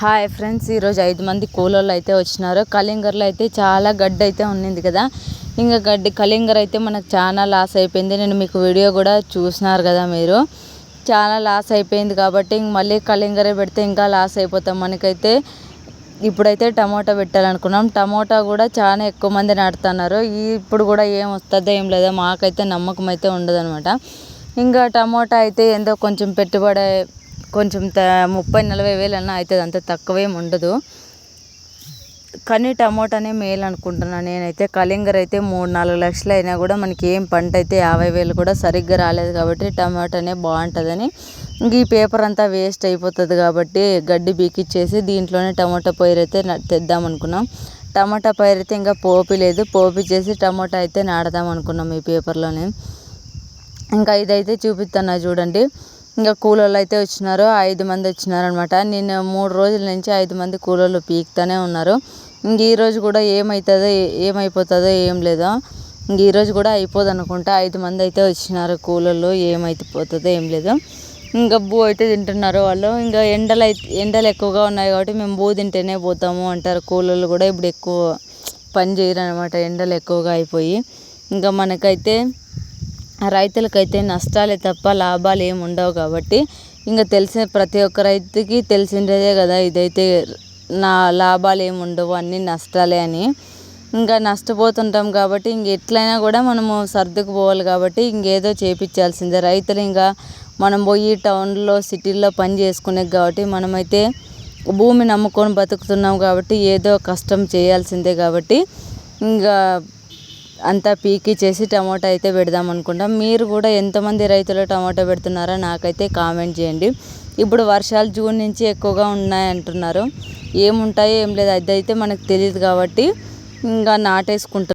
Hi friends ఈరోజు ఐదు మంది కూలోళ్ళు అయితే వచ్చినారు. కలింగర్లో అయితే చాలా గడ్డి అయితే ఉన్నింది కదా. ఇంకా గడ్డి కలింగర్ అయితే మనకు చాలా లాస్ అయిపోయింది. నేను మీకు వీడియో కూడా చూసినారు కదా మీరు. చాలా లాస్ అయిపోయింది కాబట్టి ఇంక మళ్ళీ కలింగరే పెడితే ఇంకా లాస్ అయిపోతాం. మనకైతే ఇప్పుడైతే టమోటా పెట్టాలనుకున్నాం. టమోటా కూడా చాలా ఎక్కువ మంది నాటుతున్నారు. ఇప్పుడు కూడా ఏం వస్తుందో ఏం లేదో మాకైతే నమ్మకం అయితే ఉండదు ఇంకా టమోటా అయితే ఏందో కొంచెం పెట్టుబడి కొంచెం త ముప్పై నలభై వేలు అన్న అవుతుంది అంత తక్కువేం ఉండదు. కానీ టమోటానే మేలు అనుకుంటున్నాను నేనైతే. కలింగర్ అయితే మూడు నాలుగు లక్షలు అయినా కూడా మనకి ఏం పంట అయితే యాభై వేలు కూడా సరిగ్గా రాలేదు కాబట్టి టమాటానే బాగుంటుందని ఇంక ఈ పేపర్ అంతా వేస్ట్ అయిపోతుంది కాబట్టి గడ్డి బీకిచ్చేసి దీంట్లోనే టమాటా పైరు అయితే తెద్దాం అనుకున్నాం. టమాటా పైరు అయితే ఇంకా పోపి లేదు. పోపి చేసి టమాటా అయితే నాడదాం అనుకున్నాం ఈ పేపర్లోనే. ఇంకా ఇదైతే చూపిస్తున్నా చూడండి. ఇంకా కూలోళ్ళు అయితే వచ్చినారు ఐదు మంది వచ్చినారు అనమాట నేను మూడు రోజుల నుంచి ఐదు మంది కూలోళ్ళు పీకుతూనే ఉన్నారు. ఇంక ఈరోజు కూడా ఏమవుతుందో ఏమైపోతుందో ఏం లేదో ఇంక ఈరోజు కూడా అయిపోదు అనుకుంటా. ఐదు మంది అయితే వచ్చినారు కూలోళ్ళు ఏమైపోతుందో ఏం లేదు. ఇంకా బూ అయితే తింటున్నారు వాళ్ళు. ఇంకా ఎండలు అయితే ఎండలు ఎక్కువగా ఉన్నాయి కాబట్టి మేము బూ తింటేనే పోతాము అంటారు. కూలోళ్ళు కూడా ఇప్పుడు ఎక్కువ పని చేయరు అనమాట ఎండలు ఎక్కువగా అయిపోయి. ఇంకా మనకైతే రైతులకైతే నష్టాలే తప్ప లాభాలు ఏమి ఉండవు కాబట్టి ఇంకా తెలిసిన ప్రతి ఒక్క రైతుకి తెలిసిందే కదా ఇదైతే నా లాభాలు ఏమి ఉండవు అన్నీ నష్టాలే అని. ఇంకా నష్టపోతుంటాం కాబట్టి ఇంక ఎట్లయినా కూడా మనము సర్దుకుపోవాలి కాబట్టి ఇంకేదో చేపించాల్సిందే. రైతులు ఇంకా మనం పోయి టౌన్లో సిటీల్లో పని చేసుకునే కాబట్టి మనమైతే భూమి నమ్ముకొని బతుకుతున్నాం కాబట్టి ఏదో కష్టం చేయాల్సిందే కాబట్టి ఇంకా అంతా పీకి చేసి టమాటా అయితే పెడదాం అనుకుంటాం. మీరు కూడా ఎంతమంది రైతులు టమాటా పెడుతున్నారో నాకైతే కామెంట్ చేయండి. ఇప్పుడు వర్షాలు జూన్ నుంచి ఎక్కువగా ఉన్నాయి అంటున్నారు ఏముంటాయో ఏం లేదు అదైతే మనకు తెలియదు కాబట్టి ఇంకా నాటేసుకుంటాం